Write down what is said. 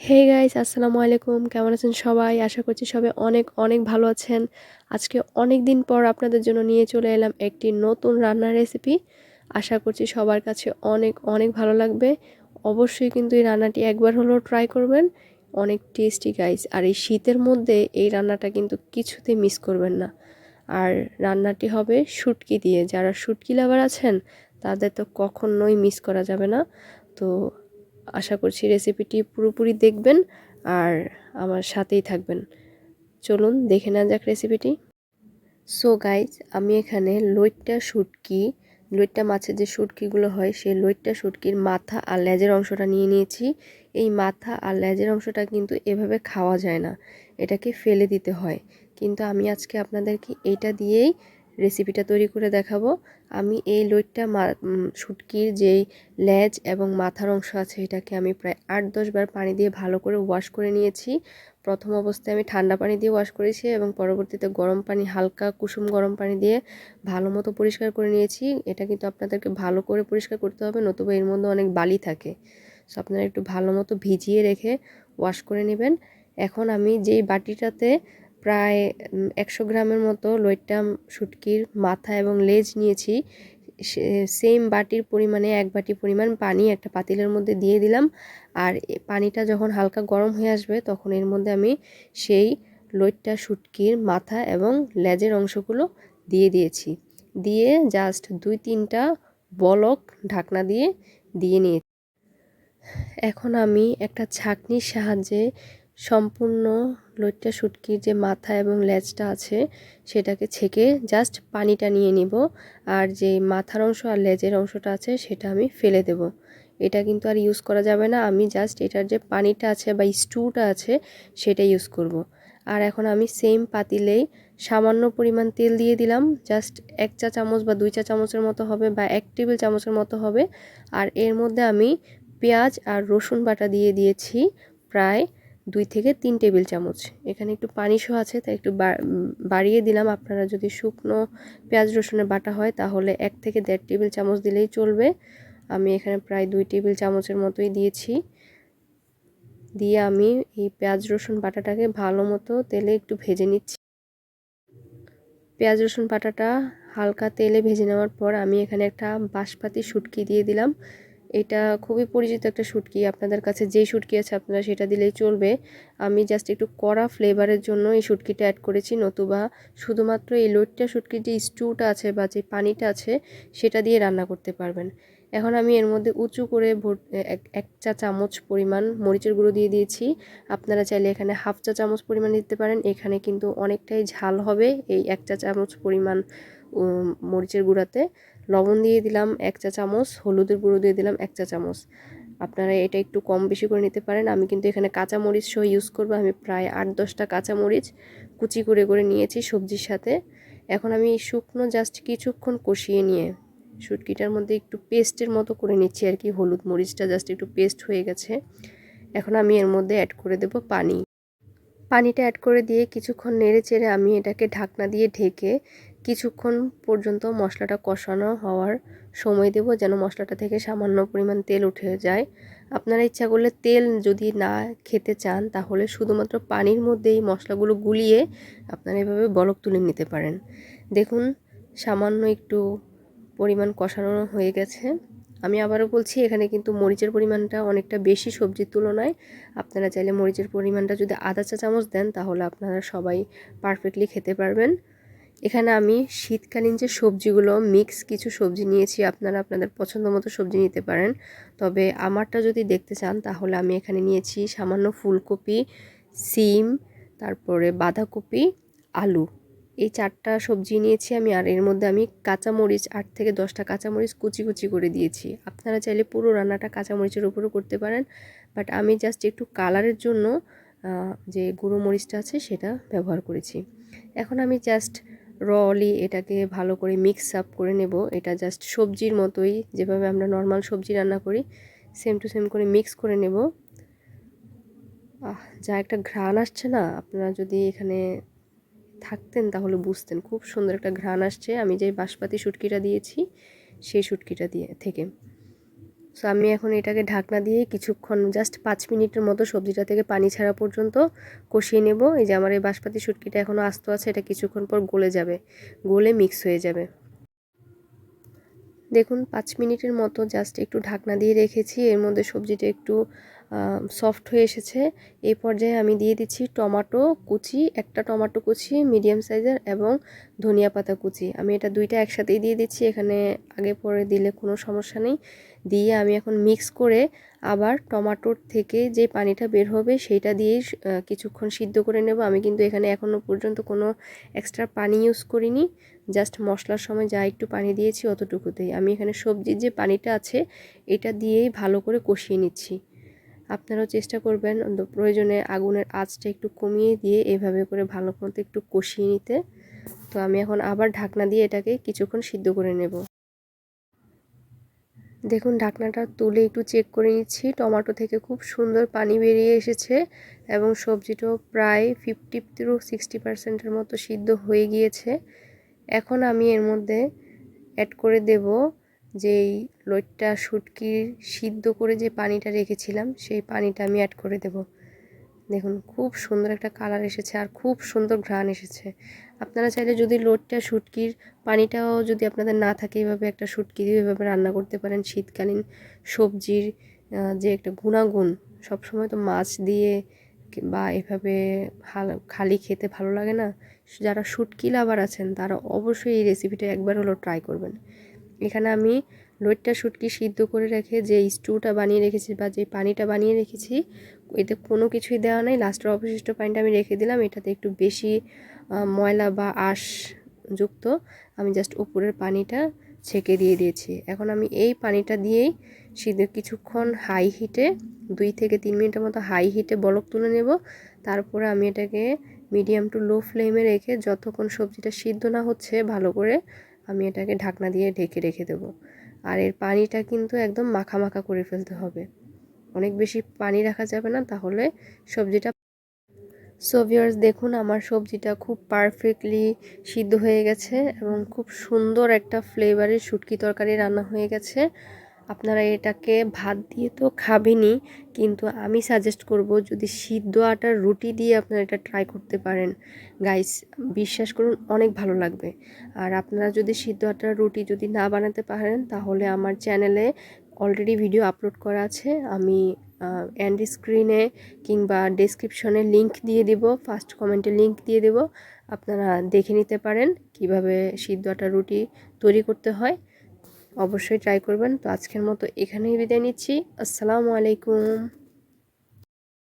Hey guys আসসালামু আলাইকুম। কেমন আছেন সবাই? আশা করছি সবাই অনেক অনেক ভালো আছেন। আজকে অনেক দিন পর আপনাদের জন্য নিয়ে চলে এলাম একটি নতুন রান্নার রেসিপি আশা করছি সবার কাছে অনেক অনেক ভালো লাগবে। অবশ্যই কিন্তু এই রান্নাটি একবার হলেও ট্রাই করবেন। অনেক টেস্টি গাইস আর এই শীতের মধ্যে এই রান্নাটা কিন্তু কিছুতে মিস করবেন না। আর রান্নাটি হবে শুটকি দিয়ে। যারা শুটকি লাভার আছেন, তাদের তো কখনোই মিস করা যাবে না। তো আশা করছি রেসিপিটি পুরোপুরি দেখবেন আর আমার সাথেই থাকবেন। চলুন দেখে নেওয়া যাক রেসিপিটি সো গাইজ আমি এখানে লইট্টা শুটকি, লইট্টা মাছের যে শুটকিগুলো হয়, সেই লইট্টা শুটকির মাথা আর লেজের অংশটা নিয়ে নিয়েছি। এই মাথা আর লেজের অংশটা কিন্তু এভাবে খাওয়া যায় না, এটাকে ফেলে দিতে হয়। কিন্তু আমি আজকে আপনাদেরকে এইটা দিয়েই রেসিপিটা তৈরি করে দেখাবো। আমি এই লইটটা শুটকির যেই লেজ এবং মাথার অংশ আছে এটাকে আমি প্রায় আট দশবার পানি দিয়ে ভালো করে ওয়াশ করে নিয়েছি। প্রথম অবস্থায় আমি ঠান্ডা পানি দিয়ে ওয়াশ করেছি এবং পরবর্তীতে গরম পানি, হালকা কুসুম গরম পানি দিয়ে ভালো মতো পরিষ্কার করে নিয়েছি। এটা কিন্তু আপনাদেরকে ভালো করে পরিষ্কার করতে হবে, নতুবা এর মধ্যে অনেক বালি থাকে। সো আপনারা একটু ভালো মতো ভিজিয়ে রেখে ওয়াশ করে নেবেন। এখন আমি যেই বাটিটাতে প্রায় একশো গ্রামের মতো লইট্টাম শুটকির মাথা এবং লেজ নিয়েছি। সেম বাটির পরিমাণে এক বাটি পরিমাণ পানি একটা পাতিলের মধ্যে দিয়ে দিলাম। আর পানিটা যখন হালকা গরম হয়ে আসবে, তখন এর মধ্যে আমি সেই লইট্টা শুটকির মাথা এবং লেজের অংশগুলো দিয়ে দিয়েছি। দিয়ে জাস্ট দুই তিনটা বলক ঢাকনা দিয়ে দিয়ে নিয়েছি। এখন আমি একটা ছাকনির সাহায্যে সম্পূর্ণ লইট্টা শুটকির যে মাথা এবং লেজটা আছে, সেটাকে ছেঁকে জাস্ট পানিটা নিয়ে নিব। আর যে মাথার অংশ আর লেজের অংশটা আছে, সেটা আমি ফেলে দেব। এটা কিন্তু আর ইউজ করা যাবে না। আমি জাস্ট এটার যে পানিটা আছে বা স্টুটা আছে, সেটা ইউজ করব। আর এখন আমি সেম পাতিলেই সামান্য পরিমাণ তেল দিয়ে দিলাম। জাস্ট এক চা চামচ বা দুই চা চামচের মতো হবে বা এক টেবিল চামচের মতো হবে। আর এর মধ্যে আমি পেঁয়াজ আর রসুন বাটা দিয়ে দিয়েছি প্রায় দুই থেকে তিন টেবিল চামচ। এখানে একটু পানি সহ আছে, তাই একটু বাড়িয়ে দিলাম। আপনারা যদি শুকনো পেঁয়াজ, রসুনের বাটা হয়, তাহলে এক থেকে দেড় টেবিল চামচ দিলেই চলবে। আমি এখানে প্রায় দুই টেবিল চামচের মতোই দিয়েছি। দিয়ে আমি এই পেঁয়াজ, রসুন বাটাটাকে ভালো মতো তেলে একটু ভেজে নিচ্ছি। পেঁয়াজ, রসুন বাটাটা হালকা তেলে ভেজে নেওয়ার পর আমি এখানে একটা বাঁশপাতি শুটকি দিয়ে দিলাম। এটা খুবই পরিচিত একটা শুটকি। আপনাদের কাছে যেই শুটকি আছে আপনারা সেটা দিলেই চলবে। আমি জাস্ট একটু কড়া ফ্লেভারের জন্য এই শুটকিটা অ্যাড করেছি নতুবা। শুধুমাত্র এই লোটটা শুটকির যে স্টুটা আছে বা যে পানিটা আছে, সেটা দিয়ে রান্না করতে পারবেন। এখন আমি এর মধ্যে উঁচু করে এক চা চামচ পরিমাণ মরিচের গুঁড়ো দিয়ে দিয়েছি। আপনারা চাইলে এখানে হাফ চা চামচ পরিমাণ দিতে পারেন। এখানে কিন্তু অনেকটাই ঝাল হবে এই এক চা চামচ পরিমাণ মরিচের গুঁড়াতে। লবণ দিয়ে দিলাম এক চা চামচ, হলুদের গুঁড়ো দিয়ে দিলাম এক চা চামচ। আপনারা এটা একটু কম বেশি করে নিতে পারেন। আমি কিন্তু এখানে কাঁচা মরিচ সহ ইউজ করব। আমি প্রায় আট দশটা কাঁচা মরিচ কুচি করে করে নিয়েছি সবজির সাথে। এখন আমি শুকনো জাস্ট কিছুক্ষণ কষিয়ে নিয়ে শুটকিটার মধ্যে একটু পেস্টের মতো করে নিচ্ছি আর কি। হলুদ মরিচটা জাস্ট একটু পেস্ট হয়ে গেছে। এখন আমি এর মধ্যে অ্যাড করে দেব পানি। পানিটা অ্যাড করে দিয়ে কিছুক্ষণ নেড়ে চেড়ে আমি এটাকে ঢাকনা দিয়ে ঢেকে কিছুক্ষণ পর্যন্ত মশলাটা কষানো হওয়ার সময় দেব যেন মশলাটা থেকে সামান্য পরিমাণ তেল উঠে যায়। আপনারা ইচ্ছা করলে তেল যদি না খেতে চান, তাহলে শুধুমাত্র পানির মধ্যে এই মশলাগুলো গুলিয়ে আপনারা এভাবে বলক তুলে নিতে পারেন। দেখুন, সামান্য একটু পরিমাণ কষানো হয়ে গেছে। আমি আবারও বলছি, এখানে কিন্তু মরিচের পরিমাণটা অনেকটা বেশি সবজির তুলনায়। আপনারা চাইলে মরিচের পরিমাণটা যদি আধা চা চামচ দেন, তাহলে আপনারা সবাই পারফেক্টলি খেতে পারবেন। এখানে আমি শীতকালীন যে সবজিগুলো মিক্স কিছু সবজি নিয়েছি, আপনারা আপনাদের পছন্দ মতো সবজি নিতে পারেন। তবে আমারটা যদি দেখতে চান, তাহলে আমি এখানে নিয়েছি সামান্য ফুলকপি, সিম, তারপরে বাঁধাকপি, আলু। এই চারটা সবজি নিয়েছি আমি, আর এর মধ্যে আমি কাঁচামরিচ, আট থেকে দশটা কাঁচামরিচ কুচি কুচি করে দিয়েছি। আপনারা চাইলে পুরো রান্নাটা কাঁচামরিচের উপরও করতে পারেন বাট আমি জাস্ট একটু কালারের জন্য যে গুঁড়ো মরিচটা আছে, সেটা ব্যবহার করেছি। এখন আমি জাস্ট রলি এটাকে ভালো করে মিক্স আপ করে নেব। এটা জাস্ট সবজির মতোই, যেভাবে আমরা নর্মাল সবজি রান্না করি সেম টু সেম করে মিক্স করে নেব। যা একটা ঘ্রাণ আসছে না, আপনারা যদি এখানে থাকতেন তাহলে বুঝতেন। খুব সুন্দর একটা ঘ্রাণ আসছে। আমি যে বাঁশপাতি শুটকিটা দিয়েছি, সেই শুটকিটা দিয়ে, থেকে। সো আমি এখন এটাকে ঢাকনা দিয়ে কিছুক্ষণ জাস্ট পাঁচ মিনিটের মতো সবজিটা থেকে পানি ছাড়া পর্যন্ত কষিয়ে নেব। এই যে আমার এই বাঁশপাতি শুটকিটা এখনও আস্ত আছে, এটা কিছুক্ষণ পর গলে যাবে, গলে মিক্স হয়ে যাবে। দেখুন, পাঁচ মিনিটের মতো জাস্ট একটু ঢাকনা দিয়ে রেখেছি, এর মধ্যে সবজিটা একটু সফট হয়ে এসেছে। এই পর্যায়ে আমি দিয়ে দিচ্ছি টমাটো কুচি, একটা টমাটো কুচি মিডিয়াম সাইজের এবং ধনিয়া পাতা কুচি। আমি এটা দুইটা একসাথেই দিয়ে দিচ্ছি, এখানে আগে পরে দিলে কোনো সমস্যা নেই। দিয়ে আমি এখন মিক্স করে আবার টমাটোর থেকে যে পানিটা বের হবে সেইটা দিয়েই কিছুক্ষণ সিদ্ধ করে নেব। আমি কিন্তু এখানে এখনও পর্যন্ত কোনো এক্সট্রা পানি ইউজ করিনি। জাস্ট মশলার সময় যা একটু পানি দিয়েছি অতটুকুতেই। আমি এখানে সবজির যে পানিটা আছে, এটা দিয়েই ভালো করে কষিয়ে নিচ্ছি। আপনারাও চেষ্টা করবেন প্রয়োজনে আগুনের আঁচটা একটু কমিয়ে দিয়ে এভাবে করে ভালো মতো একটু কষিয়ে নিতে। তো আমি এখন আবার ঢাকনা দিয়ে এটাকে কিছুক্ষণ সিদ্ধ করে নেব। দেখুন, ঢাকনাটা তুলে একটু চেক করে নিচ্ছি। টমেটো থেকে খুব সুন্দর পানি বেরিয়ে এসেছে এবং সবজিটাও প্রায় ফিফটি টু সিক্সটি পার্সেন্টের মতো সিদ্ধ হয়ে গিয়েছে। এখন আমি এর মধ্যে অ্যাড করে দেব যেই লোটটা শুটকির সিদ্ধ করে যে পানিটা রেখেছিলাম, সেই পানিটা আমি অ্যাড করে দেব। দেখুন, খুব সুন্দর একটা কালার এসেছে আর খুব সুন্দর ঘ্রাণ এসেছে। আপনারা চাইলে যদি লোটটা, শুটকির পানিটাও যদি আপনাদের না থাকে, এভাবে একটা শুটকি দিয়ে এভাবে রান্না করতে পারেন। শীতকালীন সবজির যে একটা গুণাগুণ, সবসময় তো মাছ দিয়ে বা এভাবে খালি খেতে ভালো লাগে না। যারা শুটকি লাভার আছেন, তারা অবশ্যই এই রেসিপিটা একবার হলো ট্রাই করবেন। এখানে আমি লোটটা, শুটকি সিদ্ধ করে রেখে যে স্টুটা বানিয়ে রেখেছি বা যে পানিটা বানিয়ে রেখেছি এতে কোনো কিছুই দেওয়া নেই। লাস্টের অবশিষ্ট পানিটা আমি রেখে দিলাম। এটাতে একটু বেশি ময়লা বা আঁশ যুক্ত। আমি জাস্ট উপরের পানিটা ছেঁকে দিয়ে দিয়েছি। এখন আমি এই পানিটা দিয়েই সিদ্ধ, কিছুক্ষণ হাই হিটে দুই থেকে তিন মিনিটের মতো হাই হিটে বলক তুলে নেব। তারপরে আমি এটাকে মিডিয়াম টু লো ফ্লেমে রেখে যতক্ষণ সবজিটা সিদ্ধ না হচ্ছে ভালো করে, আমি এটাকে ঢাকনা দিয়ে ঢেকে রেখে দেবো। আর এর পানিটা কিন্তু একদম মাখা মাখা করে ফেলতে হবে। অনেক বেশি পানি রাখা যাবে না, তাহলে সবজিটা সো ভিউয়ার্স দেখুন আমার সবজিটা খুব পারফেক্টলি সিদ্ধ হয়ে গেছে এবং খুব সুন্দর একটা ফ্লেভারের শুটকি তরকারি রান্না হয়ে গেছে। আপনারা এটাকে ভাত দিয়ে তো খাবেনই, কিন্তু আমি সাজেস্ট করব যদি সিদ্ধ আটার রুটি দিয়ে আপনারা এটা ট্রাই করতে পারেন। গাইস বিশ্বাস করুন, অনেক ভালো লাগবে। আর আপনারা যদি সিদ্ধ আটার রুটি যদি না বানাতে পারেন, তাহলে আমার চ্যানেলে অলরেডি ভিডিও আপলোড করা আছে। আমি অ্যান্ড স্ক্রিনে কিংবা ডেসক্রিপশনে লিংক দিয়ে দিব ফার্স্ট কমেন্টে লিংক দিয়ে দেব। আপনারা দেখে নিতে পারেন কীভাবে সিদ্ধ আটা রুটি তৈরি করতে হয়। অবশ্যই ট্রাই করবেন। তো আজকের মতো এখানেই বিদায় নিচ্ছি। আসসালামু আলাইকুম।